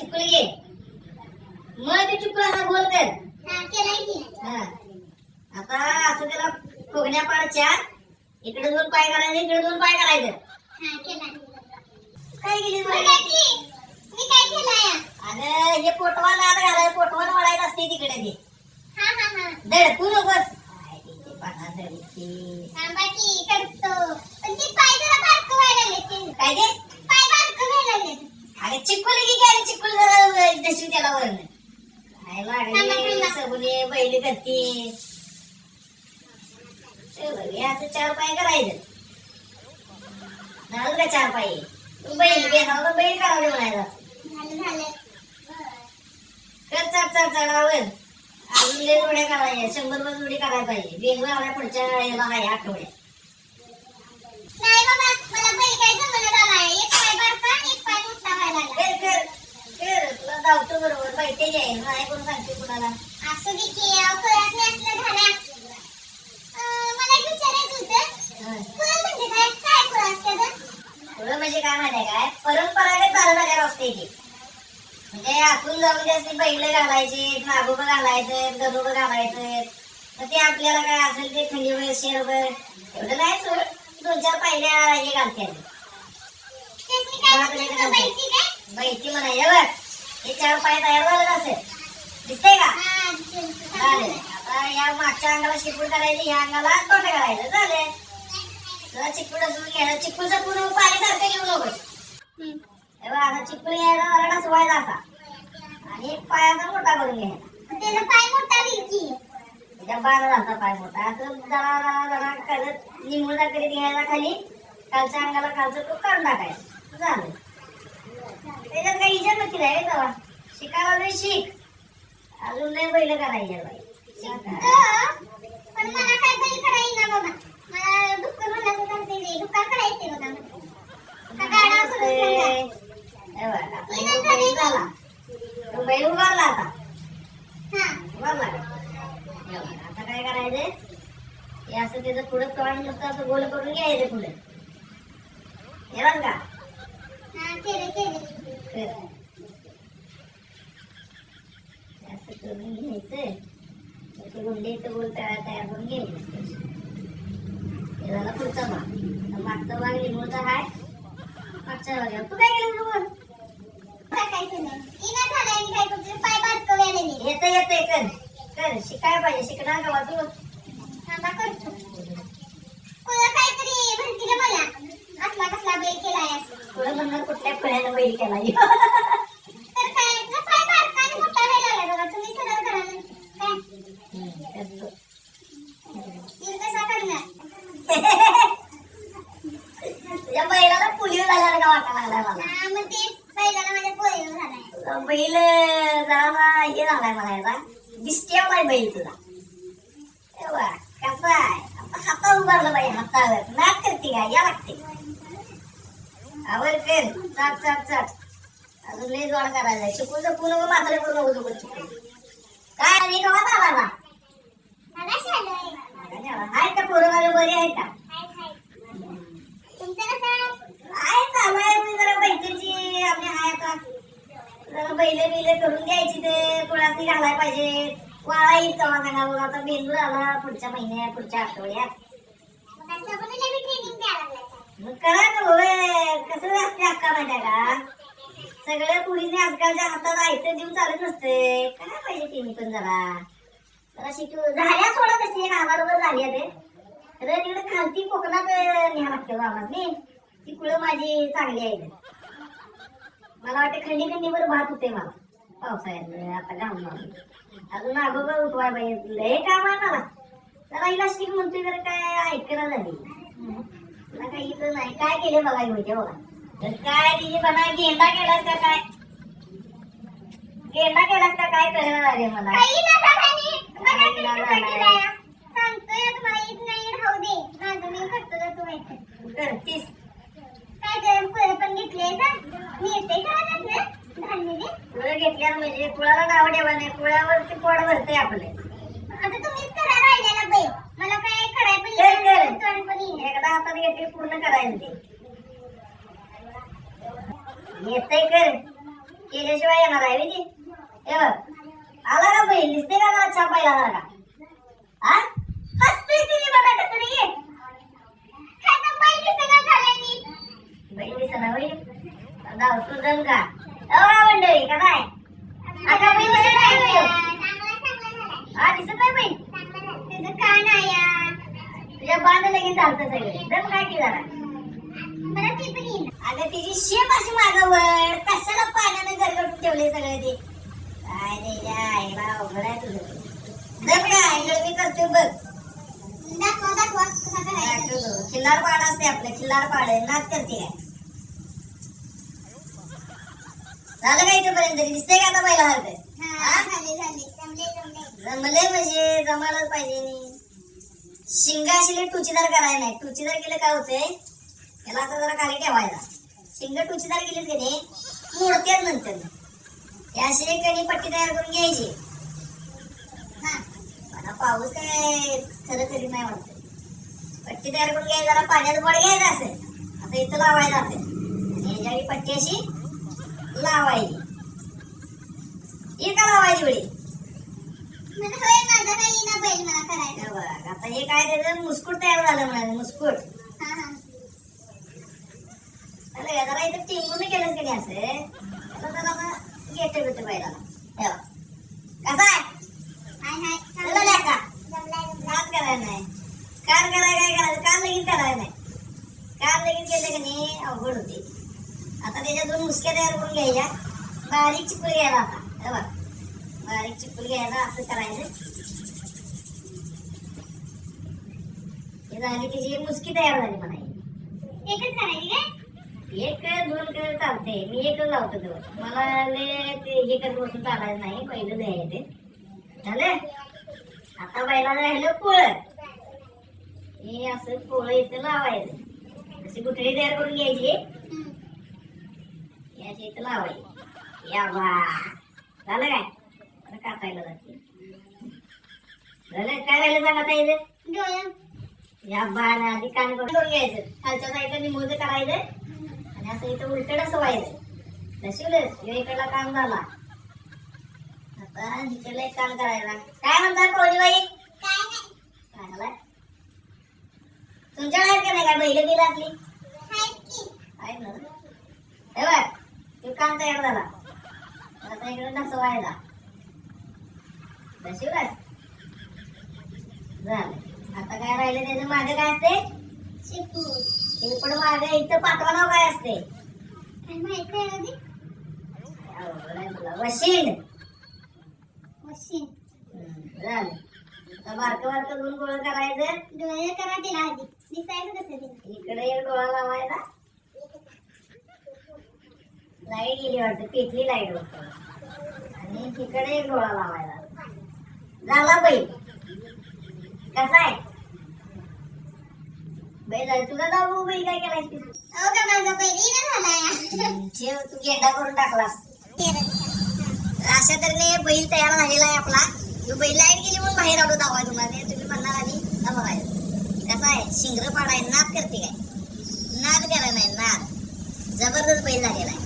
चिपकून घे मग ते चिपकून असा गोल कर हा हा. आता असं त्याला फुगण्या पाडच्या. इकडे दोन पाय करायचे इकडे दोन पाय करायचं. हा काय केली अगं हे पोटवा नाद घालायचं पोटवा वळायचं असते तिकडे ते. हा हा हा. धडकू नकोस. काय ते. धडकते. थांबा की काय चिपकुल जरा दशी त्याला वरण काय थांबा. सबुले बैल करते. असं चार पाय करायचं. झालं का चार पाय? बैल बेसावं बैल करावं म्हणायचं कर चढ चढ चढावर अजून लय जोड्या करायच्या. शंभर पण जोडी करायला पाहिजे. बेंगळ आपल्या पुढच्या याला आहे आठवड्यात. नाही बाबा मला बैल काय जमलं झालाय? एक पाय बारका धावतो बरोबर जाईल नाही कोण सांगते कुणाला असं की की फळास असलं झाला मला एक विचारायचं होतं हं. म्हणजे काय काय म्हणजे काय माहितीये काय परंपरागत चालत असते म्हणजे आपण जाऊन त्याची बैल घालायचे नागोबं घालायचं गरोबं घालायचं तर ते आपल्याला काय असेल ते खंडीवर शेरभर एवढं नाही सोड दोन चार पहिल्या हे घालते आम्ही. त्यासनी काय बाळाकडे म्हणतात काय गं, बैलची बैठी म्हणायचं बघ. हे चार पाय तयार झालं असेल दिसतंय का? हा. चालेल. आता या मागच्या अंगाला शिकूड करायची ह्या अंगाला तोंड करायचं. चालेल. चिकूड असून घ्यायचं चिकूचं पूर्ण पाणी सारखं घेऊ नकोस. आता चिपळी यायला मला डसवायचा असा आणि पायाचा मोठा करून घ्यायचा त्याला पाय मोठा की. त्याच्या बाण झाला पाय मोठा. असं जरा जरा जरा करत निमुळा करीत घ्यायचा खाली. खालच्या अंगाला खालचं तो काढून टाकायचं. झालं. त्याच्यात काही इजा नक्की नाही तेव्हा? शिकायला लय शिक. अजून लय बैल करायचे पण मला काय बैल करायला ना बाबा. मला डुक्कर म्हणायचं रे डुक्कर करायचे बघा. आता बैल उभारला. उभारला काय करायचं हे असं त्याचं पुढं तोंड नुसतं असं गोल करून घ्यायचं पुढे. हे बघ. का असं करून घ्यायचं त्याचे गुंडे इथं गोल तयार तयार करून घ्यायचे हे झाला पुढचा भाग. मागचा भाग लिंबूचा आहे मागच्या भागावर. तू काय केलं लागले. येतं येतंय कर. कर. शिकाय पाहिजे. शिकणार का तू? थांबा करतो. कोणा काहीतरी भरतीला मला असला कसला बैल केलाय असं. पुढे म्हणणार कुठल्या फळ्यानं बैल केला ह्यो. तर काय ना पाय बारका आणि मोठा व्हायला लागला बघा तुम्ही सरळ करा ना. काय? हम्म, करतो. येईल कसा करणार तुझ्या बैलाला पोलिओ झाला का वाटा लागलाय मला? हा मग तेच बैलाला माझ्या पोळीवर झालाय. बैल जरा हे झालाय मला याचा. दिसतेवलाय बैल तुला. हे बघ, कसा आहे? आता हातावर उभारलं बाई हातावर. नाक करते का? या लागते. आवर कर चाट चाट चाट. अजून लय जोड करायला चिकू जपू नको मात्र करू नको चुकून. चिकू काय आला आहे का पोरं बरी आहे का? तुमचं कसं काय चालू आहे जरा बैठकीची आपली हाय आता. जरा बैल बिल करून घ्यायची ते. कोणाची घालाय पाहिजे. वाळा येईल तेव्हा सांगा बघा. आता बेंदूर आला पुढच्या महिन्यात पुढच्या आठवड्यात. मग करा कसं असते अक्का माहिती आहे का सगळ्या पुढीने आजकालच्या हातात आयतं देऊन चालत नसते काय पाहिजे तिने पण जरा? जरा शिकू झाल्या सोडा तशी एक हजार झाली आहे ते तर तिकडे खालती कोकणात न्या लागते मी? ती कुळं माझी चांगली आहे. मला वाटतं खंडी खंडीवर भात होते मला. पावसाळ्यात आता घाम अजून अगोदर उठवाय पाहिजे. लय काम आहे मला. जरा इलास्टिक म्हणतोय जर काय ऐकायला झाली. काही इथं नाही. काय केले बघा माहिती बघा. काय तिची बना गेंडा केलास का काय? गेंडा केलास का काय मला. बघा करतीस. काय पण घेतले मी येते का म्हणजे कुळाला नाव ठेवा नाही. कुळावरती पोट भरते आपले आता तुम्हीच करा राहिलेला बाई मला काय कराय पण कर, कर. येत नाही, तोंड पण येत नाही. एकदा हातात घेतली पूर्ण करायला ते येतंय कर. केल्याशिवाय येणार आहे बी ती हे बघ. आला का बैल? दिसते का मला छाप आला का हा? हसते तिने बघा कसं नाही काय तर बैल दिसना बैल धावतो का? एवढा मंडळी का काय आता बैल दिसत नाही? हा दिसत नाही बैल? त्याचं या. तुझ्या बांध लगेच चालतं सगळे. दम काय की जरा. अगं तिची शेप अशी मागावर कशाला पाण्याने गरगडून ठेवले सगळे ते? काय अवघड आहे तुझं. दम काय? इकडे मी करतोय बघ. खिल्लार पाड असते आपलं. खिल्लार पाड. नाच करते काय? झालं का इथपर्यंत? दिसतंय का आता पहिला हरकत? हा, जमले म्हणजे जमायलाच पाहिजे शिंगा शिले टुचीदार करायला नाही. टुचीदार केलं काय होतंय? याला असं जरा खाली ठेवायचा शिंग टुचीदार केलीत की नाही? मोडत्यात नंतर. या अशी कणी पट्टी तयार करून घ्यायची. हा. मला पाऊस काय खरं तरी नाही वाटत. पट्टी तयार करून घ्यायची जरा पाण्यात बड घ्यायचं असेल. आता इथं लावायचं असेल आणि ह्याच्यावर पट्टी अशी लावायची. ही लावायची वडी आता हे काय त्याचं मुस्कुट तयार झालं म्हणाले मुस्कुट. जरा इथं टिंगून केलंच की नाही असं? त्याला जरा गेट बिट पाहिजे. कसा आहे? जमलाय कान करायला नाही. कान करायला काय करायचं? कान लगेच करायला नाही. कान लगेच केलं की नाही अवघड होते. आता त्याच्या दोन मुसक्या तयार करून घ्यायच्या. बारीक चिपूल घ्यायला आता. बघ. बारीक चिपूल घ्यायला असं करायचं. हे झाली तिची मुसकी तयार झाली म्हणायची. एकच करायची काय? एक दोन कर चालते मी एकच लावतो दिवस मला ते हे करत बसून चालायचं नाही पहिलं द्यायचं ते. झालं? आता बैलाला राहिलं पोळ. हे असं पोळ इथं लावायचं. अशी गुठळी तयार करून घ्यायची. याच्या इथं लावायची. या बा. झालं काय? आता कापायला जाते. झालं? काय राहिलं सांग आता या बाण आधी कान करून घ्यायचं. खालच्या साईडला निमोज करायचं आणि असं इथं उलटड असं व्हायचं नशिवलंच ह्यो इकडला काम झाला. आता इकडला एक काम करायला. काय म्हणतात कोणीबाई? काय नाही. तुमच्याकडे आहेत का नाही काय? बैल बिल असली? आहेत ना. हे बघ तो काम तयार झाला. आता इकडे नसं व्हायला नशिवलंच झालं आता काय राहिलं त्याचं मागे काय असते? शेपूट ते पण मागे इथं पाठवा नाव काय असते. वशीण मशीन हम्म, झालं आता बारकं बारकं दोन गोळ करायचं. डोळे करा तिला आधी. दिसायचं कसं तिला इकडे एक डोळा लावायचा. लाइट गेली वाटते पेटली लाइट वाटत. आणि तिकडे एक डोळा लावायचा. झाला बैल कसा आहे? बैल. तुझा जाऊ बैल काय केलाय अहो का माझा बैल झालाय ठेव तू गेंडा करून टाकलास. अशा तऱ्हेने बैल तयार झालेला आहे आपला. तो बैल लाइट गेली म्हणून बाहेर आलो दावा तुम्हाला तुम्ही म्हणणार आधी हा बघायला कसा आहे? शिंगर पाडाय नाद करते काय? नाद करा नाही नाद. जबरदस्त बैल झालेला आहे.